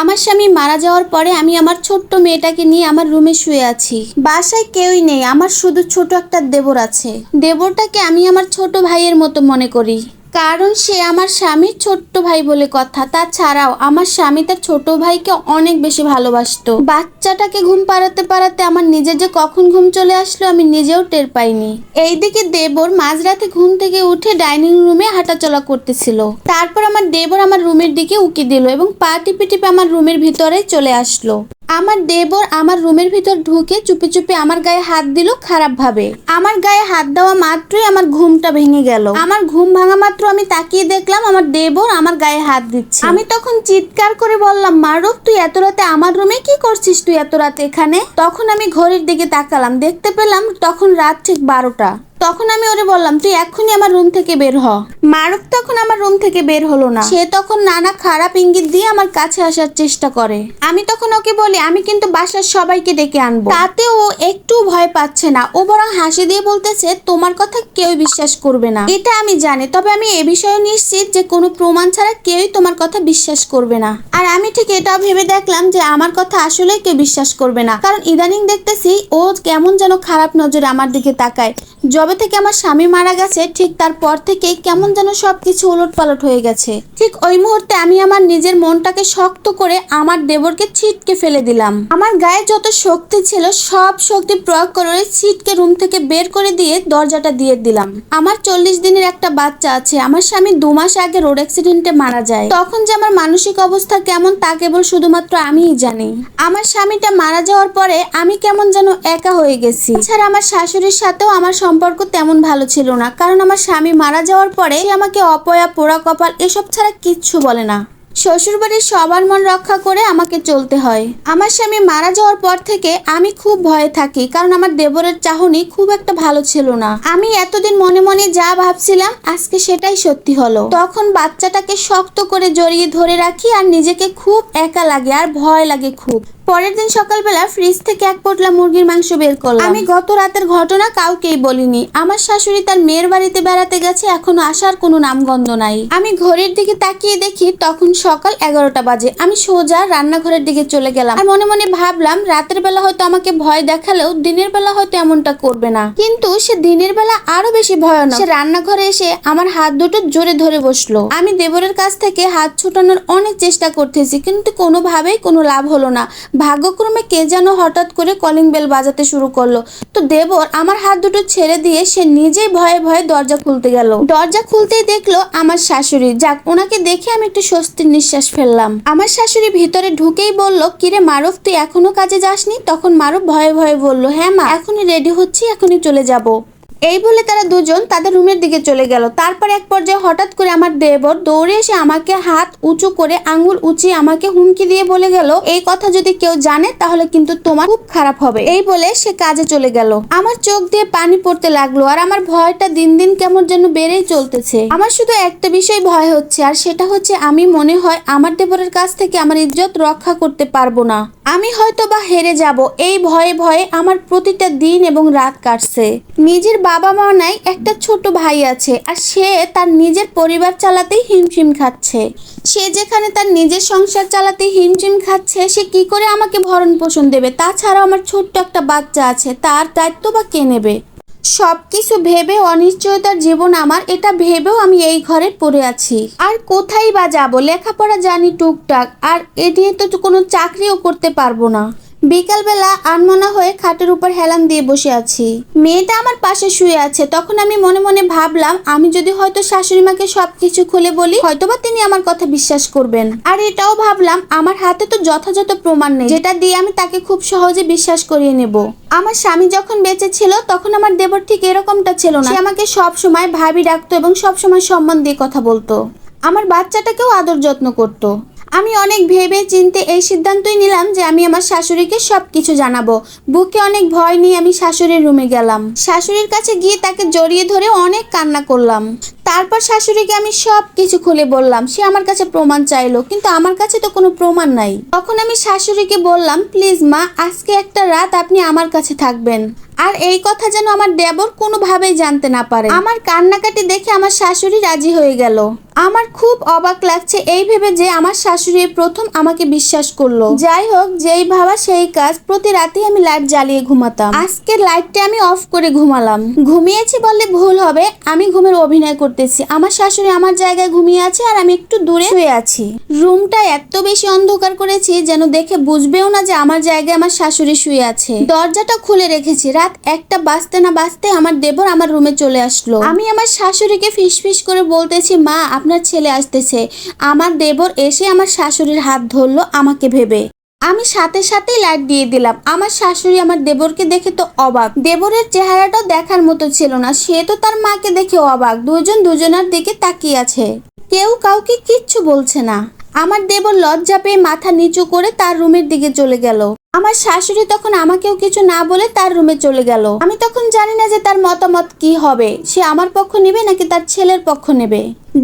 আমার স্বামী মারা যাওয়ার পরে আমি আমার ছোট্ট মেয়েটাকে নিয়ে আমার রুমে শুয়ে আছি। বাসায় কেউই নেই, আমার শুধু ছোট একটা দেবর আছে। দেবরটাকে আমি আমার ছোট ভাইয়ের মতো মনে করি। কারণ সে আমার স্বামীর ছোট্ট ভাই বলে কথা। তাছাড়াও আমার স্বামী তার ছোট ভাইকে অনেক বেশি ভালোবাসতো। বাচ্চাটাকে ঘুম পাড়াতে পাড়াতে আমার নিজে যে কখন ঘুম চলে আসলো আমি নিজেও টের পাইনি। এইদিকে দেবর মাঝরাতে ঘুম থেকে উঠে ডাইনিং রুমে হাঁটাচলা করতেছিল। তারপর আমার দেবর আমার রুমের দিকে উকি দিল এবং পা টিপে টিপে আমার রুমের ভিতরে চলে আসলো। আমার দেবর আমার রুমের ভিতর ঢুকে চুপি চুপি আমার গায়ে হাত দিল খারাপভাবে। আমার গায়ে হাত দেওয়া মাত্রই আমার ঘুমটা ভেঙে গেল। আমার ঘুম ভাঙা মাত্র আমি তাকিয়ে দেখলাম আমার দেবর আমার গায়ে হাত দিচ্ছে। আমি তখন চিৎকার করে বললাম, মারুফ, তুই এত রাতে আমার রুমে কি করছিস তুই এত রাতে এখানে? তখন আমি ঘড়ির দিকে তাকালাম, দেখতে পেলাম তখন রাত ঠিক বারোটা। তখন আমি ওরে বললাম, তুই এক্ষুনি আমার রুম থেকে বের হ। মারুফ তখন আমার রুম থেকে বের হলো না। সে তখন নানা খারাপ ইঙ্গিত দিয়ে আমার কাছে আসার চেষ্টা করে। আমি তখন ওকে বলি, আমি কিন্তু বাসার সবাইকে ডেকে আনব। তাতে ও একটু ভয় পাচ্ছে না। ও বরং হাসি দিয়ে বলতেছে, তোমার কথা কেউ বিশ্বাস করবে না। এটা আমি জানি, তবে আমি এ বিষয়ে নিশ্চিত যে কোনো প্রমাণ ছাড়া কেউই তোমার কথা বিশ্বাস করবে না। আর আমি ঠিক এটাও ভেবে দেখলাম যে আমার কথা আসলে কেউ বিশ্বাস করবে না। কারণ ইদানিং দেখতেছি ও কেমন যেন খারাপ নজরে আমার দিকে তাকায়। যবে থেকে আমার স্বামী মারা গেছে, ঠিক তারপর থেকে কেমন যেন সবকিছু উলট পালট হয়ে গেছে। ঠিক ওই মুহূর্তে আমি আমার নিজের মনটাকে শক্ত করে আমার দেবরকে ছিটকে ফেলে দিলাম। আমার গায়ে যত শক্তি ছিল, সব শক্তি প্রয়োগ করে ছিটকে রুম থেকে বের করে দিয়ে দরজাটা দিয়ে দিলাম। আমার চল্লিশ দিনের একটা বাচ্চা আছে, আমার স্বামী দু মাস আগে রোড অ্যাক্সিডেন্টে মারা যায়। তখন যে আমার মানসিক অবস্থা কেমন তা কেবল শুধুমাত্র আমিই জানি। আমার স্বামীটা মারা যাওয়ার পরে আমি কেমন যেন একা হয়ে গেছি। এছাড়া আমার শাশুড়ির সাথেও আমার সম্পর্ক তেমন ভালো ছিল না, কারণ আমার স্বামী মারা যাওয়ার পরে আমাকে অপয়া, পোড়া কপাল এসব ছাড়া কিচ্ছু বলে না। শ্বশুরবাড়ির সবার মন রক্ষা করে আমাকে চলতে হয়। আমার স্বামী মারা যাওয়ার পর থেকে আমি খুব ভয়ে থাকি, কারণ আমার দেবরের চাহনি খুব একটা ভালো ছিল না। আমি এতদিন মনে মনে যা ভাবছিলাম, আজকে সেটাই সত্যি হলো। তখন বাচ্চাটাকে শক্ত করে জড়িয়ে ধরে রাখি আর নিজেকে খুব একা লাগে আর ভয় লাগে খুব। পরের দিন সকালবেলা ফ্রিজ থেকে এক পোটলা মুরগির মাংস বের করলাম। আমি গত রাতের ঘটনা কাউকেই বলিনি। আমার শাশুড়ি তার মেয়ের বাড়িতে বেড়াতে গেছে, এখনও আসার কোনো নামগন্ধ নাই। আমি ঘড়ির দিকে তাকিয়ে দেখি তখন সকাল এগারোটা বাজে। আমি সোজা রান্নাঘরের দিকে চলে গেলাম। আর মনে মনে ভাবলাম, রাতের বেলা হয়তো আমাকে ভয় দেখালেও দিনের বেলা হয়তো এমনটা করবে না। কিন্তু সে দিনের বেলা আরও বেশি ভয়ানক। সে রান্নাঘরে এসে আমার হাত দুটো জোরে ধরে বসল। আমি দেবরের কাছ থেকে হাত ছুটানোর অনেক চেষ্টা করতেছি, কিন্তু কোনোভাবেই কোনো লাভ হলো না। ভাগ্যক্রমে কে যেন হঠাৎ করে কলিং বেল বাজাতে শুরু করল। তো দেবর আমার হাত দুটো ছেড়ে দিয়ে সে নিজেই ভয়ে ভয়ে দরজা খুলতে গেল। দরজা খুলতেই দেখল আমার শাশুড়ি। যাক, ওনাকে দেখে আমি একটু স্বস্তির নিঃশ্বাস ফেললাম। আমার শাশুড়ি ভিতরে ঢুকেই বলল, কিরে মারুফ, তুই এখনও কাজে যাসনি? তখন মারুফ ভয়ে ভয়ে বলল হ্যাঁ মা, এখনই রেডি হচ্ছি, এখনই চলে যাব। এই বলে তারা দুজন তাদের রুমের দিকে চলে গেল। তারপর এক পর্যায়ে হঠাৎ করে আমার দেবর দৌড়ে এসে আমাকে হাত উঁচু করে আঙ্গুল উঁচিয়ে আমাকে হুমকি দিয়ে বলে গেল, এই কথা যদি কেউ জানে তাহলে কিন্তু তোমার খুব খারাপ হবে। এই বলে সে কাজে চলে গেল। আমার চোখ দিয়ে পানি পড়তে লাগল আর আমার ভয়টা দিন দিন কেমন যেন বেড়েই চলতেছে। আমার শুধু একটা বিষয় ভয় হচ্ছে আর সেটা হচ্ছে আমি মনে হয় আমার দেবরের কাছ থেকে আমার ইজ্জত রক্ষা করতে পারব না। আমি হয়তো বা হেরে যাব। এই ভয়ে ভয়ে আমার প্রতিটা দিন এবং রাত কাটছে। নিজের বাবা মা নাই, একটা ছোট ভাই আছে আর সে তার নিজের পরিবার চালাতেই হিমশিম খাচ্ছে। সে যেখানে তার নিজের সংসার চালাতে হিমশিম খাচ্ছে, সে কি করে আমাকে ভরণ পোষণ দেবে? তাছাড়া আমার ছোট্ট একটা বাচ্চা আছে, তার দায়িত্ব বা কে নেবে? সব কিছু ভেবে অনিশ্চয়তার জীবন আমার, এটা ভেবেও আমি এই ঘরে পড়ে আছি। আর কোথায় বা যাব? লেখাপড়া জানি টুকটাক, আর এ দিয়ে তো কোনো চাকরিও করতে পারব না। বিকালবেলা আনমনা হয়ে খাটের উপর হেলান দিয়ে বসে আছি। মেয়েটা আমার পাশে শুয়ে আছে। তখন আমি মনে মনে ভাবলাম, আমি যদি হয়তো শাশুড়ি মাকে সবকিছু খুলে বলি, হয়তোবা তিনি আমার কথা বিশ্বাস করবেন। আর এটাও ভাবলাম, আমার হাতে তো যথাযথ প্রমাণ নেই। যেটা দিয়ে আমি তাকে খুব সহজে বিশ্বাস করিয়ে নেব। আমার স্বামী যখন বেঁচে ছিল, তখন আমার দেবর ঠিক এরকমটা ছিল না। সে আমাকে সব সময় ভাবি ডাকতো এবং সব সময় সম্মান দিয়ে কথা বলতো। আমার বাচ্চাটাকেও আদর যত্ন করতো। আমি অনেক ভেবে চিনতে এই সিদ্ধান্তই নিলাম যে আমি আমার শাশুড়িকে সব কিছু জানাব। বুকে অনেক ভয় নিয়ে আমি শাশুড়ির রুমে গেলাম। শাশুড়ির কাছে গিয়ে তাকে জড়িয়ে ধরে অনেক কান্না করলাম। তারপর শাশুড়িকে আমি সব কিছু খুলে বললাম, সে আমার কাছে প্রমাণ চাইলো, কিন্তু আমার কাছে তো কোনো প্রমাণ নাই। তখন আমি শাশুড়িকে বললাম, প্লিজ মা, আজকে একটা রাত আপনি আমার কাছে থাকবেন। আর এই কথা যেন আমার দেবর কোনোভাবেই জানতে না পারে। আমার কান্নাকাটি দেখে আমার শাশুড়ি রাজি হয়ে গেল। আমার খুব অবাক লাগছে এই ভেবে যে আমার শাশুড়ি প্রথম আমাকে বিশ্বাস করল। যাই হোক, যেই ভাবা সেই কাজ প্রতি রাতেই আমি লাইট জ্বালিয়ে ঘুমাতাম। আজকে লাইটটা আমি অফ করে ঘুমালাম। ঘুমিয়েছি বললে ভুল হবে, আমি ঘুমের অভিনয় করতেছি। আমার শাশুড়ি আমার জায়গায় ঘুমিয়ে আছে আর আমি একটু দূরে শুয়ে আছি। রুমটা এত বেশি অন্ধকার করেছি যেন দেখে বুঝবেও না যে আমার জায়গায় আমার শাশুড়ি শুয়ে আছে। দরজাটা খুলে রেখেছি। রাত একটা বাজতে না বাজতে আমার দেবর আমার রুমে চলে আসলো। আমি আমার শাশুড়িকে ফিসফিস করে বলতেছি, মা, আপনার ছেলে আসতেছে। আমার দেবর এসে আমার শাশুড়ির হাত ধরলো আমাকে ভেবে। আমি সাথে সাথেই লাইট দিয়ে দিলাম। আমার শাশুড়ি আমার দেবরকে দেখে তো অবাক। দেবরের চেহারাটাও দেখার মতো ছিল না। সে তো তার মাকে দেখে অবাক। দুজন দুজনের দিকে তাকিয়ে আছে। কেউ কাউকে কিচ্ছু বলছে না। আমার দেবর লজ্জা পেয়ে মাথা নিচু করে তার রুমের দিকে চলে গেল। আমার শাশুড়ি তখন আমাকেও কিছু না বলে তার রুমে চলে গেল। আমি তখন জানি না যে তার মতামত কি হবে। সে আমার পক্ষ নেবে নাকি তার ছেলের পক্ষ নেবে?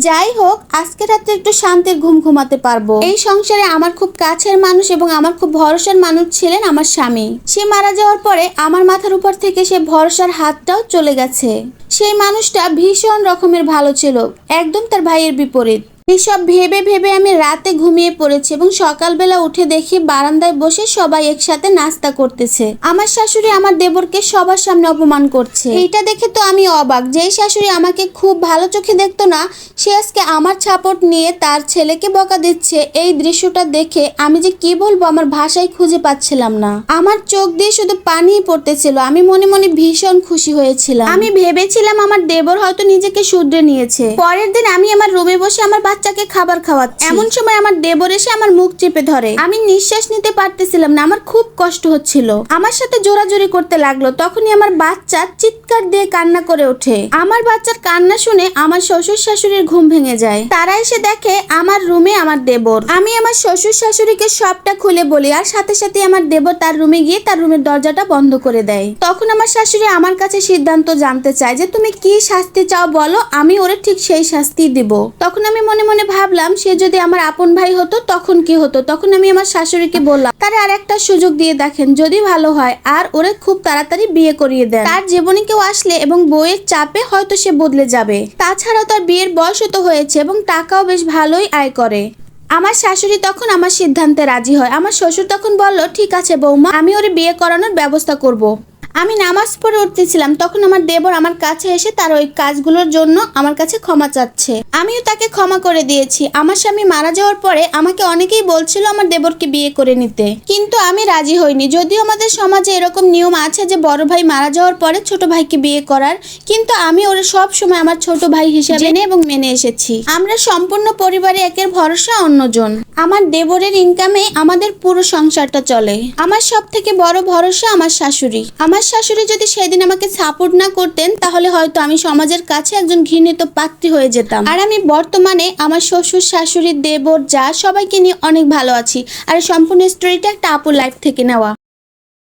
যাই হোক, আজকে রাতে একটু শান্তির ঘুম ঘুমাতে পারব। এই সংসারে আমার খুব কাছের মানুষ এবং আমার খুব ভরসার মানুষ ছিলেন আমার স্বামী। সে মারা যাওয়ার পরে আমার মাথার উপর থেকে সে ভরসার হাতটাও চলে গেছে। সেই মানুষটা ভীষণ রকমের ভালো ছিল। একদম তার ভাইয়ের বিপরীত। এসব ভেবে ভেবে আমি রাতে ঘুমিয়ে পড়েছি এবং সকালবেলা উঠে দেখি বারান্দায় বসে সবাই একসাথে নাস্তা করতেছে। আমার শাশুড়ি আমার দেবরকে সবার সামনে অপমান করছে। এইটা দেখে তো আমি অবাক যেই শাশুড়ি আমাকে খুব ভালো চোখে দেখতো না, সে আজকে আমার ছাপট নিয়ে তার ছেলেকে বকা দিচ্ছে। এই দৃশ্যটা দেখে আমি যে কি বলব আমার ভাষায় খুঁজে পাচ্ছিলাম না। আমার চোখ দিয়ে শুধু পানি পড়তেছিল। আমি মনে মনে ভীষণ খুশি হয়েছিলাম। আমি ভেবেছিলাম আমার দেবর হয়তো নিজেকে শুধরে নিয়েছে। পরের দিন আমি আমার রুমে বসে আমার বাচ্চাকে খাবার খাওয়াচ্ছি। এমন সময় আমার দেবর এসে আমার মুখ চেপে ধরে। আমি নিঃশ্বাস নিতে পারতেছিলাম না, আমার খুব কষ্ট হচ্ছিল। আমার সাথে জোরাজোরি করতে লাগল, তখনই আমার বাচ্চা চিৎকার দিয়ে কান্না করে ওঠে। আমার বাচ্চার কান্না শুনে আমার শ্বশুর শাশুড়ির ঘুম ভেঙে যায়। তারা এসে দেখে আমার রুমে আমার দেবর। আমি আমার শ্বশুর শাশুড়িকে সবটা খুলে বলি আর সাথে সাথে আমার দেবর তার রুমে গিয়ে তার রুমের দরজাটা বন্ধ করে দেয়। তখন আমার শাশুড়ি আমার কাছে সিদ্ধান্ত জানতে চায় যে, তুমি কি শাস্তি চাও বলো? আমি ওরে ঠিক সেই শাস্তি দিব। তখন আমি মনে মনে মনে ভাবলাম, সে যদি আমার আপন ভাই হতো, তখন কি হতো? তখন আমি আমার শাশুড়িকে বললাম তার আর একটা সুযোগ দিয়ে দেখেন, যদি ভালো হয়, আর ওরে খুব তাড়াতাড়ি বিয়ে করিয়ে দেন। তার জীবনে কেউ আসলে এবং বইয়ের চাপে হয়তো সে বদলে যাবে। তাছাড়াও তার বিয়ের বয়সও তো হয়েছে এবং টাকাও বেশ ভালোই আয় করে। আমার শাশুড়ি তখন আমার সিদ্ধান্তে রাজি হয়। আমার শ্বশুর তখন বলল, ঠিক আছে বৌমা, আমি ওরে বিয়ে করানোর ব্যবস্থা করব। আমি নামাজ পড়ে উঠতেছিলাম তখন আমার দেবর আমার কাছে এসে তার ওই কাজগুলোর জন্য আমার কাছে ক্ষমা চাচ্ছে। আমিও তাকে ক্ষমা করে দিয়েছি। আমার স্বামী মারা যাওয়ার পরে আমাকে অনেকেই বলছিল আমার দেবরকে বিয়ে করে নিতে। কিন্তু আমি রাজি হইনি। যদিও আমাদের সমাজে এরকম নিয়ম আছে যে বড় ভাই মারা যাওয়ার পরে ছোট ভাইকে বিয়ে করার কিন্তু আমি ওরা সব সময় আমার ছোট ভাই হিসেবে জেনে এবং মেনে এসেছি। আমরা সম্পূর্ণ পরিবারে একের ভরসা অন্যজন। আমার দেবরের ইনকামে আমাদের পুরো সংসারটা চলে। আমার সব থেকে বড় ভরসা আমার শাশুড়ি। আমার শাশুড়ি যদি সেদিন আমাকে সাপোর্ট না করতেন, তাহলে হয়তো আমি সমাজের কাছে একজন ঘৃণিত পাত্রী হয়ে যেতাম। আর আমি বর্তমানে আমার শ্বশুর, শাশুড়ি, দেবর, যা, সবাইকে নিয়ে অনেক ভালো আছি। আর সম্পূর্ণ স্টোরিটা একটা আপুর লাইফ থেকে নেওয়া।